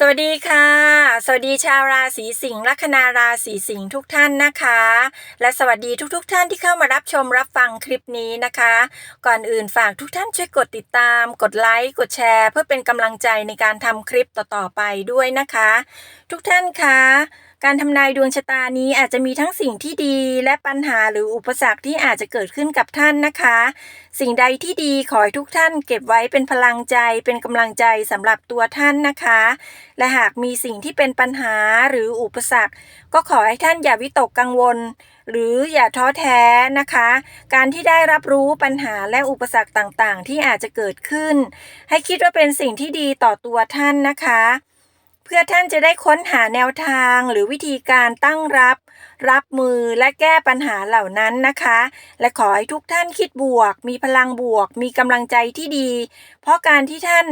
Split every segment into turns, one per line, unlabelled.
สวัสดีค่ะ สวัสดีชาวราศีสิงห์ลัคนาราศีสิงห์ทุกท่านนะคะ และสวัสดีทุกๆทท่านที่เข้ามารับชมรับฟังคลิปนี้นะคะ ก่อนอื่นฝากทุกท่านช่วยกดติดตาม กดไลค์กดแชร์ เพื่อเป็นกำลังใจในการทำคลิปต่อๆไปด้วยนะคะ ทุกท่านคะการทำนายดวงชะตานี้อาจจะมีทั้งสิ่งที่ดีและปัญหาหรืออุปสรรคที่อาจจะเกิดขึ้นกับท่านนะคะ สิ่งใดที่ดีขอให้ทุกท่านเก็บไว้เป็นพลังใจ เป็นกำลังใจสำหรับตัวท่านนะคะ และหากมีสิ่งที่เป็นปัญหาหรืออุปสรรค ก็ขอให้ท่านอย่าวิตกกังวล หรืออย่าท้อแท้นะคะ การที่ได้รับรู้ปัญหาและอุปสรรคต่างๆ ที่อาจจะเกิดขึ้น ให้คิดว่าเป็นสิ่งที่ดีต่อตัวท่านนะคะ เพื่อท่านจะได้ค้นหาแนวทางหรือวิธีการตั้งรับ รับมือและแก้ปัญหาเหล่านั้นนะคะ และขอให้ทุกท่านคิดบวก มีพลังบวก มีกำลังใจที่ดี เพราะการที่ท่าน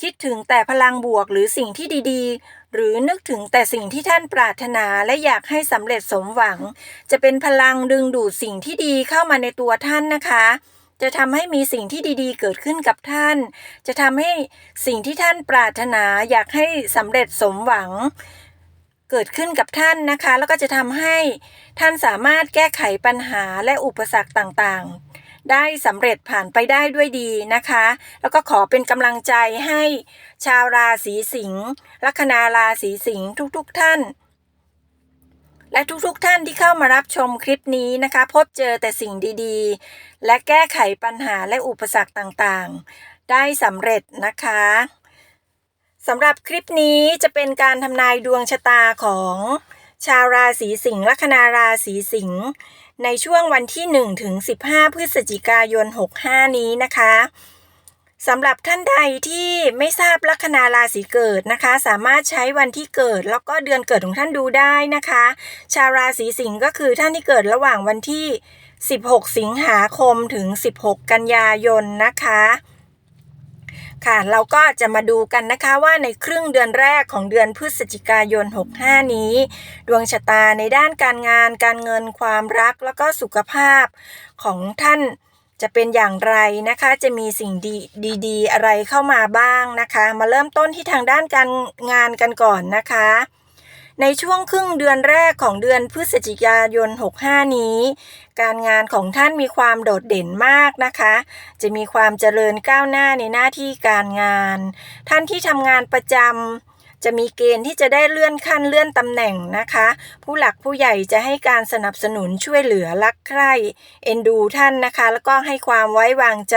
คิดถึงแต่พลังบวกหรือสิ่งที่ดีๆ หรือนึกถึงแต่สิ่งที่ท่านปรารถนาและอยากให้สำเร็จสมหวัง จะเป็นพลังดึงดูดสิ่งที่ดีเข้ามาในตัวท่านนะคะ จะทำให้มีสิ่งที่ดีๆ เกิดขึ้นกับท่าน จะทำให้สิ่งที่ท่านปรารถนาอยากให้สำเร็จสมหวัง เกิดขึ้นกับท่านนะคะ แล้วก็จะทำให้ท่านสามารถแก้ไขปัญหาและอุปสรรคต่างๆ ได้สำเร็จผ่านไปได้ด้วยดีนะคะ แล้วก็ขอเป็นกำลังใจให้ชาวราศีสิงห์ลัคนาราศีสิงห์ทุกๆ ท่าน และทุกๆท่านที่เข้ามารับชมคลิปนี้นะคะ พบเจอแต่สิ่งดีๆ และแก้ไขปัญหาและอุปสรรคต่างๆ ได้สำเร็จนะคะสำหรับคลิปนี้จะเป็นการทำนายดวงชะตาของชาวราศีสิงห์ลัคนาราศีสิงห์ในช่วงวันที่ 1 ถึง 15 พฤศจิกายน 65 นี้นะคะ สำหรับท่านใดที่ไม่ทราบลัคนาราศีเกิดนะคะ สามารถใช้วันที่เกิดแล้วก็เดือนเกิดของท่านดูได้นะคะ ชาวราศีสิงห์ก็คือท่านที่เกิดระหว่างวันที่ 16 สิงหาคมถึง 16 กันยายนนะคะค่ะเราก็จะมาดูกันนะคะว่าในครึ่งเดือนแรกของเดือนพฤศจิกายน 65 นี้ ดวงชะตาในด้านการงาน การเงินความรักแล้วก็สุขภาพของท่าน จะเป็นอย่างไรนะคะ จะมีสิ่งดีดีๆ อะไรเข้ามาบ้างนะคะ มาเริ่มต้นที่ทางด้านการงานกันก่อนนะคะ ในช่วงครึ่งเดือนแรกของเดือนพฤศจิกายน 65 นี้ การงานของท่านมีความโดดเด่นมากนะคะ จะมีความเจริญก้าวหน้าในหน้าที่การงาน ท่านที่ทำงานประจำ จะมีเกณฑ์ที่จะได้เลื่อนขั้นเลื่อนตำแหน่งนะคะ ผู้หลักผู้ใหญ่จะให้การสนับสนุนช่วยเหลือรักใคร่เอ็นดูท่านนะคะ แล้วก็ให้ความไว้วางใจ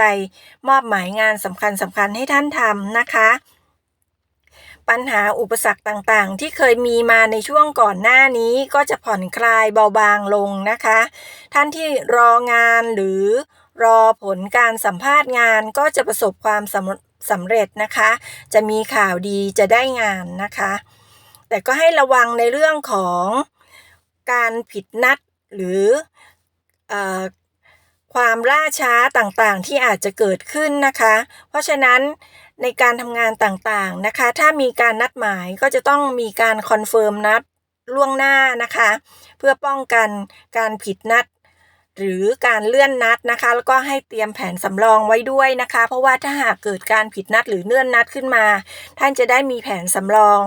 มอบหมายงานสำคัญสำคัญให้ท่านทำนะคะปัญหาอุปสรรคต่างๆ ที่เคยมีมาในช่วงก่อนหน้านี้ก็จะผ่อนคลายเบาบางลงนะคะ ท่านที่รองานหรือรอผลการสัมภาษณ์งานก็จะประสบความ สำเร็จนะคะ จะมีข่าวดีจะได้งานนะคะ แต่ก็ให้ระวังในเรื่องของการผิดนัดหรืออความล่าช้าต่างๆ ที่อาจจะเกิดขึ้นนะคะ เพราะฉะนั้นในการทำงานต่างๆนะคะ ถ้ามีการนัดหมายก็จะต้องมีการคอนเฟิร์มนัดล่วงหน้านะคะ เพื่อป้องกันการผิดนัด หรือการเลื่อนนัดนะคะ แล้วก็ให้เตรียมแผนสำรองไว้ด้วยนะคะ เพราะว่าถ้าหากเกิดการผิดนัดหรือเลื่อนนัดขึ้นมา ท่านจะได้มีแผนสำรอง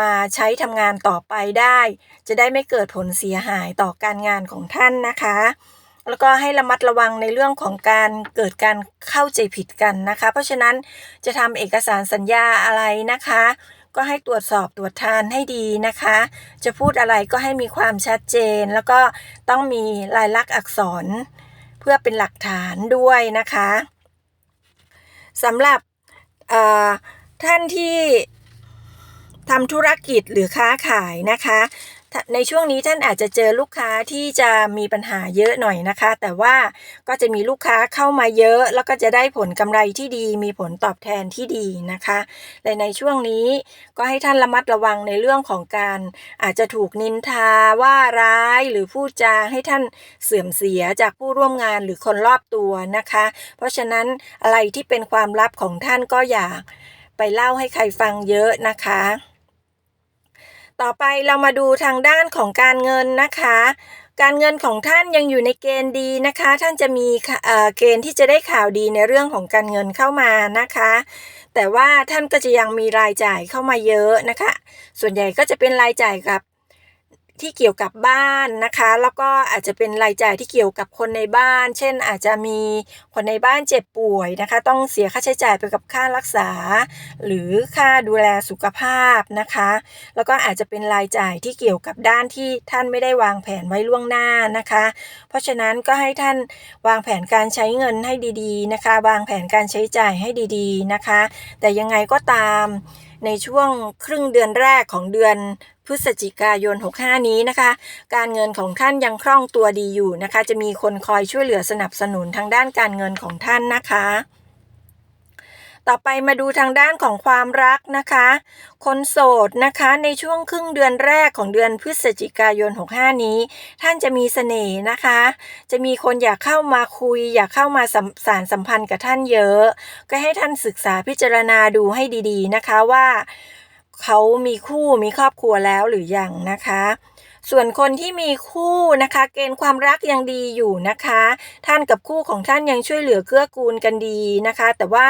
มาใช้ทำงานต่อไปได้ จะได้ไม่เกิดผลเสียหายต่อการงานของท่านนะคะ แล้วก็ให้ระมัดระวังในเรื่องของการเกิดการเข้าใจผิดกันนะคะ เพราะฉะนั้นจะทำเอกสารสัญญาอะไรนะคะ ก็ให้ตรวจสอบตรวจทานให้ดีนะคะ จะพูดอะไรก็ให้มีความชัดเจน แล้วก็ต้องมีลายลักษณ์อักษร เพื่อเป็นหลักฐานด้วยนะคะสำหรับท่านที่ทำธุรกิจหรือค้าขายนะคะ ในช่วงนี้ท่านอาจจะเจอลูกค้าที่จะมีปัญหาเยอะหน่อยนะคะ แต่ว่าก็จะมีลูกค้าเข้ามาเยอะ แล้วก็จะได้ผลกำไรที่ดี มีผลตอบแทนที่ดีนะคะและในช่วงนี้ก็ให้ท่านระมัดระวังในเรื่องของการอาจจะถูกนินทาว่าร้ายหรือพูดจาให้ท่านเสื่อมเสียจากผู้ร่วมงานหรือคนรอบตัวนะคะ เพราะฉะนั้นอะไรที่เป็นความลับของท่านก็อย่าไปเล่าให้ใครฟังเยอะนะคะ ต่อไปเรามาดูทางด้านของการเงินนะคะ การเงินของท่านยังอยู่ในเกณฑ์ดีนะคะ ท่านจะมีเกณฑ์ที่จะได้ข่าวดีในเรื่องของการเงินเข้ามานะคะ แต่ว่าท่านก็จะยังมีรายจ่ายเข้ามาเยอะนะคะ ส่วนใหญ่ก็จะเป็นรายจ่ายกับ ที่เกี่ยวกับบ้านนะคะ แล้วก็อาจจะเป็นรายจ่ายที่เกี่ยวกับคนในบ้าน เช่น อาจจะมีคนในบ้านเจ็บป่วยนะคะ ต้องเสียค่าใช้จ่ายไปกับค่ารักษา หรือค่าดูแลสุขภาพนะคะ แล้วก็อาจจะเป็นรายจ่ายที่เกี่ยวกับด้านที่ท่านไม่ได้วางแผนไว้ล่วงหน้านะคะ เพราะฉะนั้นก็ให้ท่านวางแผนการใช้เงินให้ดีๆนะคะ วางแผนการใช้จ่ายให้ดีๆนะคะ แต่ยังไงก็ตามในช่วงครึ่งเดือนแรกของเดือนพฤศจิกายน 65 นี้นะคะ การเงินของท่านยังคล่องตัวดีอยู่นะคะ จะมีคนคอยช่วยเหลือสนับสนุนทางด้านการเงินของท่านนะคะ ต่อไปมาดูทางด้านของความรักนะคะ คนโสดนะคะในช่วงครึ่งเดือนแรกของเดือนพฤศจิกายน 65 นี้ ท่านจะมีเสน่ห์นะคะ จะมีคนอยากเข้ามาคุย อยากเข้ามาสัมสารสัมพันธ์กับท่านเยอะ ก็ให้ท่านศึกษาพิจารณาดูให้ดีๆนะคะว่า เขามีคู่มีครอบครัวแล้วหรือยังนะคะ ส่วนคนที่มีคู่นะคะ เกณฑ์ความรักยังดีอยู่นะคะ ท่านกับคู่ของท่านยังช่วยเหลือเกื้อกูลกันดีนะคะ แต่ว่า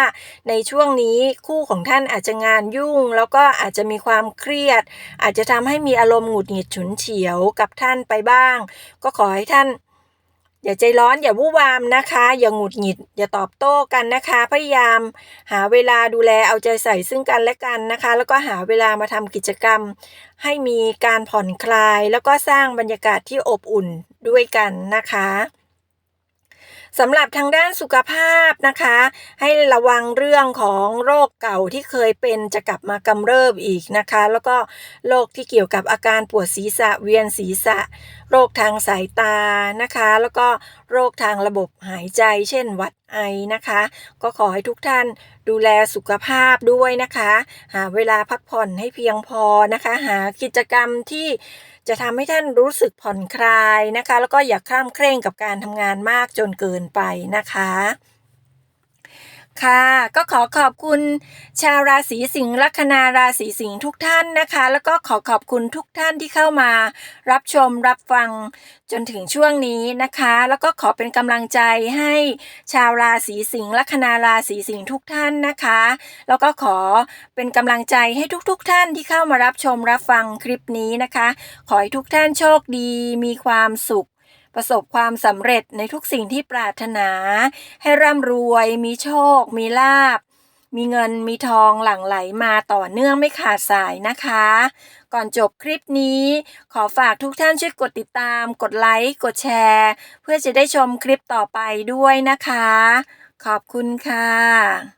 ในช่วงนี้คู่ของท่านอาจจะงานยุ่ง แล้วก็อาจจะมีความเครียด อาจจะทำให้มีอารมณ์หงุดหงิดฉุนเฉียวกับท่านไปบ้าง ก็ขอให้ท่าน อย่าใจร้อนอย่าวู่วามนะคะ อย่าหงุดหงิด อย่าตอบโต้กันนะคะ พยายาม หาเวลาดูแลเอาใจใส่ซึ่งกันและกันนะคะ แล้วก็หาเวลามาทำกิจกรรม ให้มีการผ่อนคลาย แล้วก็สร้างบรรยากาศที่อบอุ่นด้วยกันนะคะ สำหรับทางด้านสุขภาพนะคะ ให้ระวังเรื่องของโรคเก่าที่เคยเป็นจะกลับมากำเริบอีกนะคะ แล้วก็โรคที่เกี่ยวกับอาการปวดศีรษะเวียนศีรษะ โรคทางสายตานะคะ แล้วก็โรคทางระบบหายใจ เช่นหวัดไอนะคะ ก็ขอให้ทุกท่านดูแลสุขภาพด้วยนะคะ หาเวลาพักผ่อนให้เพียงพอนะคะ หากิจกรรมที่จะทำให้ท่านรู้สึกผ่อนคลายนะคะ แล้วก็อย่าคร่ำเคร่งกับการทำงานมากจนเกินไปนะคะ ค่ะ ก็ขอขอบคุณชาวราศีสิงห์ลัคนาราศีสิงห์ทุกท่านนะคะ แล้วก็ขอขอบคุณทุกท่านที่เข้ามา รับชมรับฟังจนถึงช่วงนี้นะคะ แล้วก็ขอเป็นกำลังใจให้ชาวราศีสิงห์ลัคนาราศีสิงห์ทุกท่านนะคะ แล้วก็ขอเป็นกำลังใจให้ทุกๆทท่านที่เข้ามารับชมรับฟังคลิปนี้นะคะ ขอให้ทุกท่านโชคดี มีความสุข ประสบความสำเร็จในทุกสิ่งที่ปรารถนา ให้ร่ำรวย มีโชค มีลาบ มีเงินมีทองหลั่งไหลมาต่อเนื่องไม่ขาดสายนะคะ ก่อนจบคลิปนี้ ขอฝากทุกท่านช่วยกดติดตาม กดไลค์ กดแชร์ เพื่อจะได้ชมคลิปต่อไปด้วยนะคะ ขอบคุณค่ะ